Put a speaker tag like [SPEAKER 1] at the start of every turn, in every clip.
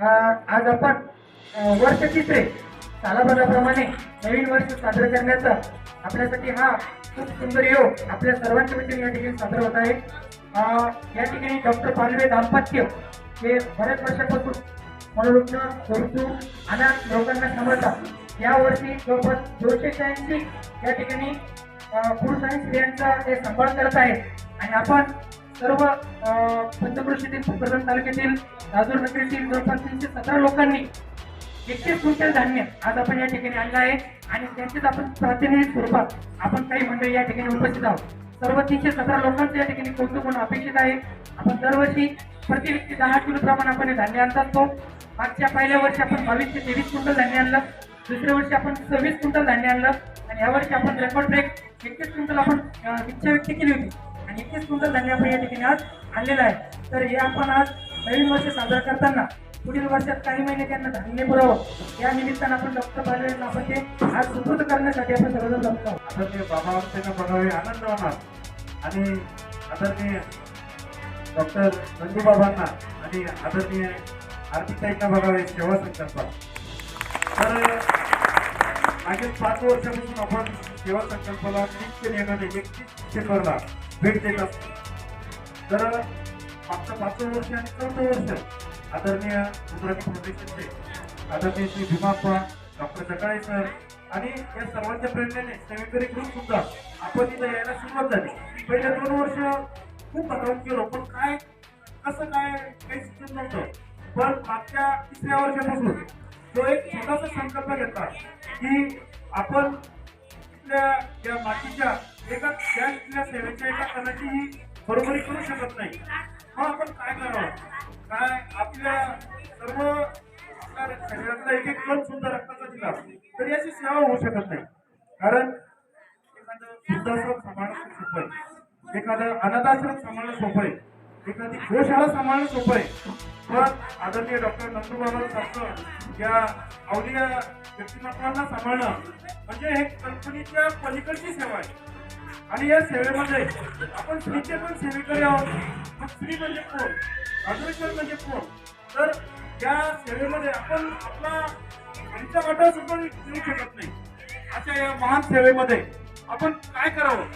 [SPEAKER 1] आज आपण वर्ष तिसरे सालाबादाप्रमाणे नवीन वर्ष साजरं करण्याचा आपल्यासाठी हा खूप सुंदर योग आपल्या सर्वांच्या वतीने या ठिकाणी साजरा होत आहे. या ठिकाणी डॉक्टर पालवे दाम्पत्य हे बऱ्याच वर्षापासून मनोरुग्ण गरजू अनाथ लोकांना सांभाळतात. यावर्षी जवळपास दोनशे शहाऐंशी या ठिकाणी पुरुष आणि स्त्रियांचा ते सांभाळ करत आहेत. आणि आपण सर्व अं, पंचक्रोशीतील तालुक्यातील राजूर नगरीतील जवळपास तीनशे सतरा लोकांनी एकतीस क्विंटल धान्य आज आपण या ठिकाणी आणलं आहे. आणि त्यांचेच आपण प्रातिनिधिक स्वरूपात आपण काही मंडळी या ठिकाणी उपस्थित आहोत. सर्व तीनशे सतरा लोकांचं या ठिकाणी कौतुक होणं अपेक्षित आहे. आपण दरवर्षी प्रति व्यक्ती दहा किलो प्रमाण आपण हे धान्य आणतात तो. मागच्या पहिल्या वर्षी आपण बावीस ते तेवीस क्विंटल धान्य आणलं. दुसऱ्या वर्षी आपण सव्वीस क्विंटल धान्य आणलं. आणि यावर्षी आपण रेकॉर्ड ब्रेक एकतीस क्विंटल आपण इच्छा व्यक्त केली होती. आणि एकतीस क्विंटल धान्य आपण या ठिकाणी आज आणलेलं आहे. तर हे आपण आज नवीन वर्ष साजरा करताना पुढील वर्षात काही महिने त्यांना धान्य पुरावं या निमित्तानं आपण डॉक्टर बालवे यांना आपण ते आज सुपूर्द करण्यासाठी आपण सर्वजण जमतो आता
[SPEAKER 2] आदरणीय बाबा त्यांना बघावे आनंद होणार. आणि आदरणीय डॉक्टर नंदूबाबांना आणि आदरणीय आर्थिकताईंना बघावे सेवा संकल्प तर मागील पाच वर्षापासून आपण सेवा संकल्पाला नित्य नेमाने एकतीस डिसेंबरला भेट देत असतो. तर मागच्या पाचवं वर्ष आणि चौथं वर्ष. आदरणीय रुद्राणी फाउंडेशनचे आदरणीय श्री भीमाप्पा डॉक्टर सकाळे सर आणि या सर्वांच्या प्रेरणेने सेवेकरी ग्रुप सुद्धा आपण इथं यायला सुरुवात झाली. पहिल्या दोन वर्ष खूप हतावून केलो पण काय कसं काय काही सुचत नव्हतं. पण मागच्या तिसऱ्या वर्षापासून तो एक छोटासा संकल्प घेतला की आपण इथल्या या मातीच्या एका त्या इथल्या सेवेच्या एका कणाची ही बरोबरी करू शकत नाही. मग आपण काय करावं काय आपल्या सर्व आपल्या शरीरातला एक एक कण सुद्धा रक्ताचा दिला. तर याची सेवा होऊ शकत नाही. कारण एखादं वृद्धाश्रम सांभाळणं सोपं आहे. एखादं अनाथाश्रम सांभाळणं सोपं आहे. एखादी गोशाळा सांभाळणं सोपं आहे. पण आदरणीय डॉक्टर नंदुबाबा सारखं या अवलिया व्यक्तिमत्वांना सांभाळणं म्हणजे हे कल्पनेच्या पलीकडची सेवा आहे. आणि या सेवेमध्ये आपण स्त्रीचे पण सेवेकरी आहोत. मग स्त्री म्हणजे कोण? अग्रेसर म्हणजे कोण? तर त्या सेवेमध्ये आपण आपला आमचा वाटा सुद्धा देऊ शकत नाही. अशा या महान सेवेमध्ये आपण काय करावं?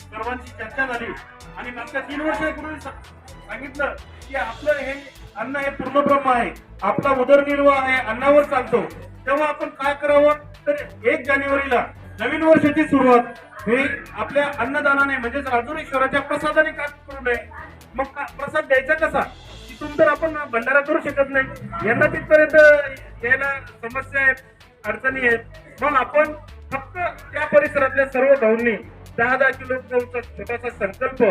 [SPEAKER 2] सर्वांची चर्चा झाली. आणि मागच्या तीन वर्षापूर्वी सा- सांगितलं की आपलं हे अन्न हे पूर्णब्रह्म आहे. आपला उदरनिर्वाह आहे अन्नावर चालतो. तेव्हा आपण काय करावं? तर एक जानेवारीला नवीन वर्षाची सुरुवात हे आपल्या अन्नदानाने म्हणजेच राजुरेश्वराच्या प्रसादाने का करू नये? मग का- प्रसाद द्यायचा कसा? तिथून तर आपण भंडारा करू शकत नाही. यांना तिथपर्यंत यायला समस्या आहेत अडचणी आहेत. मग आपण फक्त त्या परिसरातल्या सर्व भाऊंनी दहा दहा किलो गहूचा छोटासा संकल्प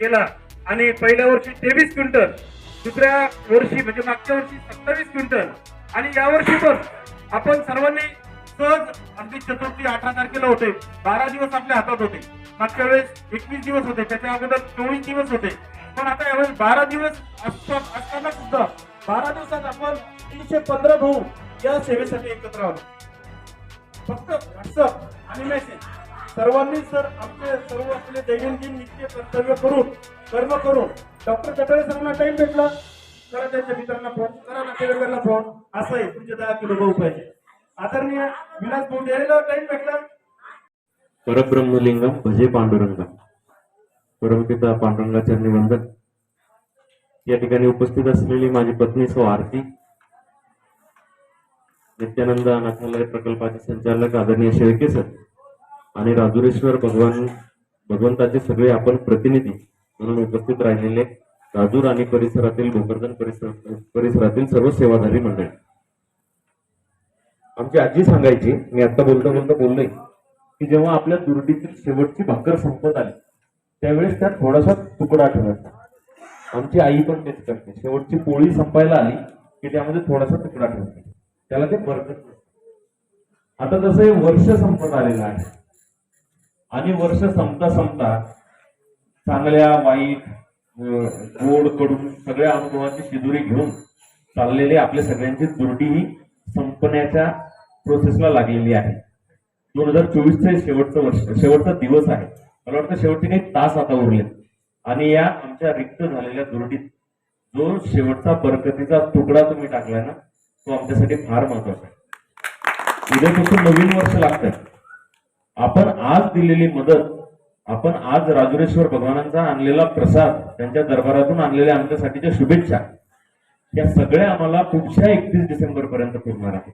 [SPEAKER 2] केला. आणि पहिल्या वर्षी तेवीस क्विंटल दुसऱ्या वर्षी म्हणजे मागच्या वर्षी सत्तावीस क्विंटल. आणि यावर्षी पण आपण सर्वांनी सहज अगदी चतुर्थी अठरा तारखेला होते. बारा दिवस आपल्या हातात होते. मागच्या वेळेस एकवीस दिवस होते. त्याच्या अगोदर चोवीस दिवस होते. पण आता यावेळेस बारा दिवस असताना सुद्धा बारा दिवसात आपण तीनशे पंधरा भाऊ या सेवेसाठी एकत्र आलो. फक्त व्हॉट्सअप आणि मेसेज. सर्वांनी सर आमचे सर्व आपले दैनंदिन नित्य कर्तव्य करून कर्म करून डॉक्टर कटाळे सरांना टाइम भेटला. करा त्यांच्या मित्रांना फोन करा नातेवाईकांना फोन असं आहे तुमचे दहा किलो भाऊ पाहिजे. आदरणीय विलास टाइम भेटला.
[SPEAKER 3] परब्रह्मलिंगम भजे पांडुरंगम. परमपिता पांडुरंगाच्या निबंधन. या ठिकाणी उपस्थित असलेली माझी पत्नी सौ आरती. नित्यानंद अनाथालय प्रकल्पाचे संचालक आदरणीय शेळके सर आणि राजुरेश्वर भगवान भगवंताचे सगळे आपण प्रतिनिधी म्हणून उपस्थित राहिलेले राजूर आणि परिसरातील भोकरदन परिसर परिसरातील सर्व सेवाधारी मंडळी. आमची आजी सांगायची मी आता बोलता बोलता बोललोय की जेव्हा आपल्या दुर्डीतील शेवटची भाकर संपत आली त्यावेळेस त्यात थोडासा तुकडा ठेवायचा. आमची आई पण तेच करते. शेवटची पोळी संपायला आली की त्यामध्ये थोडासा तुकडा ठेवते. त्याला ते बरकत आता तसं हे वर्ष संपत आलेलं आहे आणि वर्ष संपता संपता चांगल्या वाईट गोडकडून सगळ्या अनुभवाची शिदुरी घेऊन चाललेले आपल्या सगळ्यांची दुर्डी ही संपण्याच्या प्रोसेसला लागलेली आहे. दोन हजार चोवीसचं शेवटचं वर्ष शेवटचा दिवस आहे. मला वाटतं शेवटचे काही तास आता उरलेत. आणि या आमच्या रिक्त झालेल्या दुर्डीत जो शेवटचा बरकतीचा तुकडा तुम्ही टाकलाय ना तो आमच्यासाठी फार महत्त्वाचा आहे. उद्यापासून नवीन वर्ष लागतंय आपण आज दिलेली मदत आपण आज राजुरेश्वर भगवानांचा आणलेला प्रसाद त्यांच्या दरबारातून आणलेल्या आमच्यासाठीच्या शुभेच्छा या सगळ्या आम्हाला पुढच्या एकतीस डिसेंबर पर्यंत पुरणार आहे.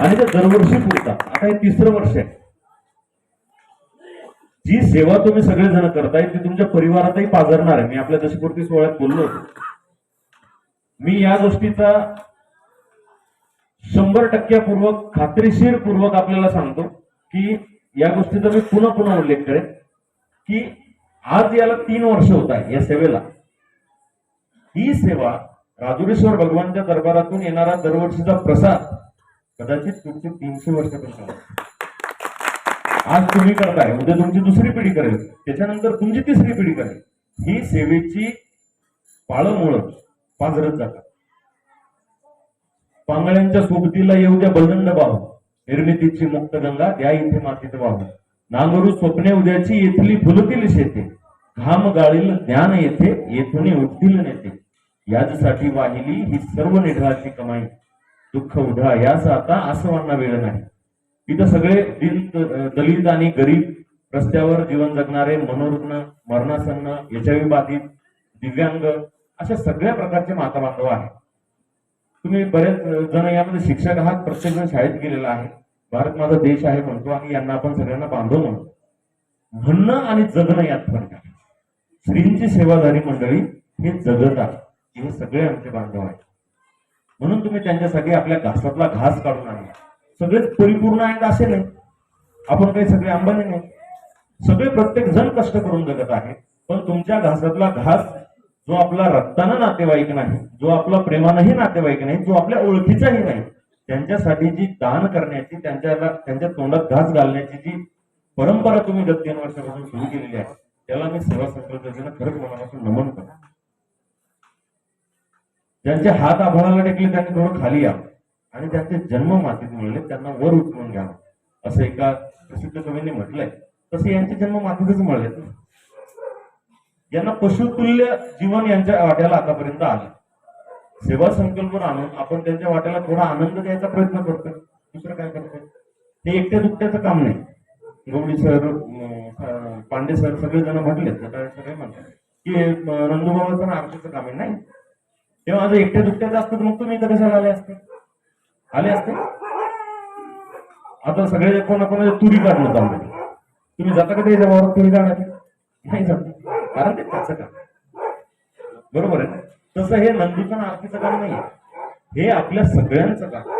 [SPEAKER 3] आणि त्या दरवर्षी पुरतात. आता हे तिसरं वर्ष आहे. जी सेवा तुम्ही सगळेजण करताय ती तुमच्या परिवारातही पाजरणार आहे. मी आपल्या दशपूर्ती सोहळ्यात बोललो होतो. मी या गोष्टीचा शंभर टक्क्यापूर्वक खात्रीशीर पूर्वक आपल्याला सांगतो की या गोष्टीचा मी पुन्हा पुन्हा उल्लेख करेन की आज याला तीन वर्ष होत आहे या सेवेला. ही सेवा राजुरेश्वर भगवानच्या दरबारातून येणारा दरवर्षीचा प्रसाद कदाचित तुमचे तीनशे वर्षापासून आज तुम्ही करताय उद्या तुमची दुसरी पिढी करेल. त्याच्यानंतर तुमची तिसरी पिढी करेल. ही सेवेची पाळमुळं पाजरत जातात. पांगळ्यांच्या सोबतीला येऊ द्या बलदंड वाहू निर्मितीची मुक्त गंगा द्या इथे मातीत वाहू. नांगरू स्वप्ने उद्याची येथली फुलतील शेते. घाम गाळील ज्ञान येथे येथून उठतील नेते. याचसाठी वाहिली ही सर्व निढळाची कमाई. दुःख उधा याच आता आसवांना वेळ नाही. इथं सगळे दिन दलित आणि गरीब रस्त्यावर जीवन जगणारे मनोरुग्ण मरणासन्न एचआयव्ही बाधित दिव्यांग अशा सगळ्या प्रकारचे माता बांधव आहेत. तुम्ही बरेच जण यामध्ये शिक्षक आहात प्रत्येक जण शाळेत गेलेला आहे. भारत माझा देश आहे म्हणतो आणि यांना आपण सगळ्यांना बांधव म्हणतो. म्हणणं आणि जगणं यात फरक आहे. श्रींची सेवाधारी मंडळी हे जगतात हे सगळे आमचे बांधव आहेत. म्हणून तुम्ही त्यांच्यासाठी आपल्या घासातला घास काढून आणला सगळेच परिपूर्ण आहेत असे नाही आपण काही सगळे अंबानी नाही. सगळे प्रत्येक जण कष्ट करून जगत आहे. पण तुमच्या घासातला घास जो आपला रक्तानं नातेवाईक नाही जो आपला प्रेमानंही नातेवाईक नाही जो आपल्या ओळखीचाही नाही त्यांच्यासाठी जी दान करण्याची त्यांच्याला त्यांच्या तोंडात घास घालण्याची जी परंपरा तुम्ही गत तीन वर्षापासून सुरू केलेली आहे त्याला मी सेवा संकल्पनेनं खरंच मनापासून नमन करतो. ज्यांचे हात आभाळाला टेकले त्यांनी थोडं खाली यावं आणि ज्यांचे जन्म मातीत मिळले त्यांना वर उचलून घ्यावं असं एका प्रसिद्ध कवीने म्हटलंय. तसे यांचे जन्म मातीतच मिळलेत ना. यांना पशुतुल्य जीवन यांच्या वाट्याला आतापर्यंत आलं. सेवा संकल्प आणून आपण त्यांच्या वाट्याला थोडा आनंद द्यायचा प्रयत्न करतोय. दुसरं काय करतोय? हे एकट्या दुकट्याचं काम नाही. गवळी सर पांडे सर सगळे जण म्हटले सगळे म्हणतात. की अं, नंदुबाबाचं आमच्याचं काम आहे नाही? तेव्हा माझं एकट्या दुकट्याचं असतं तर मग तुम्ही इथं कशाला आले असते? आले असते? आता सगळे कोणा तुरी काढणं चाललंय तुम्ही जाता का त्याच्या वावरात तुरी काढायला? नाही जात. कारण ते त्याचं काम बरोबर आहे. तसं हे नंदीचं आरतीचं काम नाही हे आपल्या सगळ्यांचं काम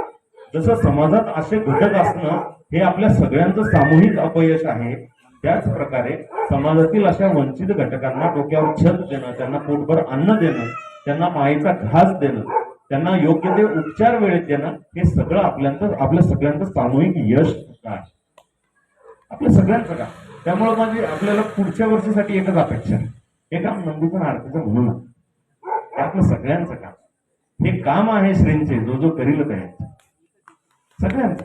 [SPEAKER 3] जसं समाजात असे घटक असणं हे आपल्या सगळ्यांचं सामूहिक अपयश आहे. त्याच प्रकारे समाजातील अशा वंचित घटकांना डोक्यावर छत देणं त्यांना पोटभर अन्न देणं त्यांना मायेचा घास देणं त्यांना योग्य ते उपचार वेळेत देणं हे सगळं आपल्याचं आपल्या सगळ्यांचं सामूहिक यश आहे. आपल्या सगळ्यांचं काम. त्यामुळे माझी आपल्याला पुढच्या वर्षीसाठी एकच अपेक्षा हे काम नंदीचं आरतीचं म्हणून आपलं सगळ्यांचं काम. हे काम आहे श्रींचे जो जो करील त्याचं सगळ्यांचं.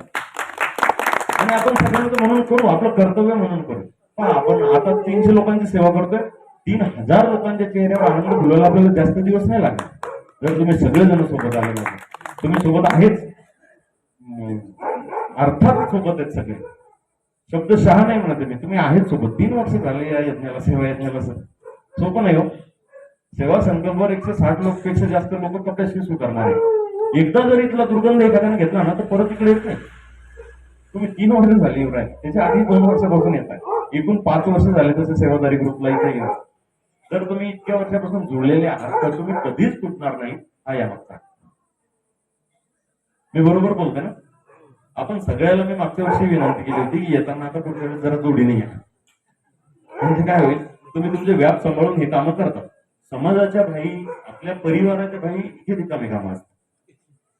[SPEAKER 3] आणि आपण सगळ्यांचं म्हणून करू आपलं कर्तव्य म्हणून करू. पण आपण आता तीनशे लोकांची सेवा करतोय. तीन हजार लोकांच्या चेहऱ्यावर आनंद फुलायला आपल्याला जास्त दिवस नाही लागत जर तुम्ही सगळेजण सोबत आले नाही तुम्ही सोबत आहेच. अर्थात सोबत आहेत सगळे. शब्द शहा नाही म्हणत मी. तुम्ही आहेत सोबत. तीन वर्ष झाले या यज्ञाला सेवा यज्ञाला सर. सोपं नाही हो. सेवा संकल्पवर एकशे साठ लोक पेक्षा जास्त लोक कपड्याशी स्वीकारणार आहे एकदा जर इथला दुर्गंध एखाद्याने घेतला ना तर परत इकडे येत नाही. तुम्ही तीन वर्ष झाली एवढा त्याच्या आधी दोन वर्षापासून येत आहे एकूण पाच वर्ष झाले तसे सेवादारी ग्रुपला इथे येणार जर तुम्ही इतक्या वर्षापासून जुळलेले आहात तर तुम्ही कधीच तुटणार नाही हा या मागचा मी बरोबर बोलतोय ना? आपण सगळ्याला मी मागच्या वर्षी विनंती केली होती की येताना आता पुढच्या वेळेस जरा जोडीने या म्हणजे काय होईल? तुम्ही तुमचे व्याप सांभाळून हे कामं करता. समाजाच्या भाई आपल्या परिवाराच्या भाई हे रिकामे कामं असतात.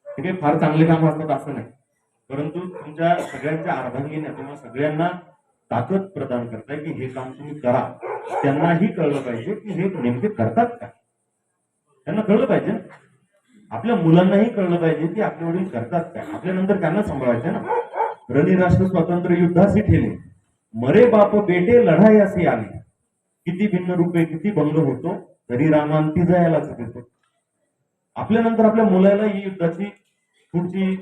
[SPEAKER 3] हे काही फार चांगले कामं असतात असं नाही. परंतु तुमच्या सगळ्यांच्या अर्धांगीने तुम्हाला सगळ्यांना ताकद प्रदान करताय की हे काम तुम्ही करा. त्यांनाही कळलं पाहिजे की हे नेमके करतात का? त्यांना कळलं पाहिजे आपल्या मुलांनाही कळलं पाहिजे की आपले वडील करतात काय? आपल्यानंतर त्यांना सांभाळायचं ना. रणी राष्ट्र स्वातंत्र्य युद्धाशी ठेले. मरे बाप बेटे लढाई असे आले. किती भिन्न रूपे किती भंग होतो तरी रामांती जायलाच देतो. आपल्यानंतर आपल्या मुलाला ही युद्धाची पुढची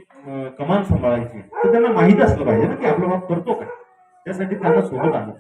[SPEAKER 3] कमान सांभाळायची. तर त्यांना माहीत असलं पाहिजे ना की आपलं बाप करतो काय? त्यासाठी त्यांना सोबत आलं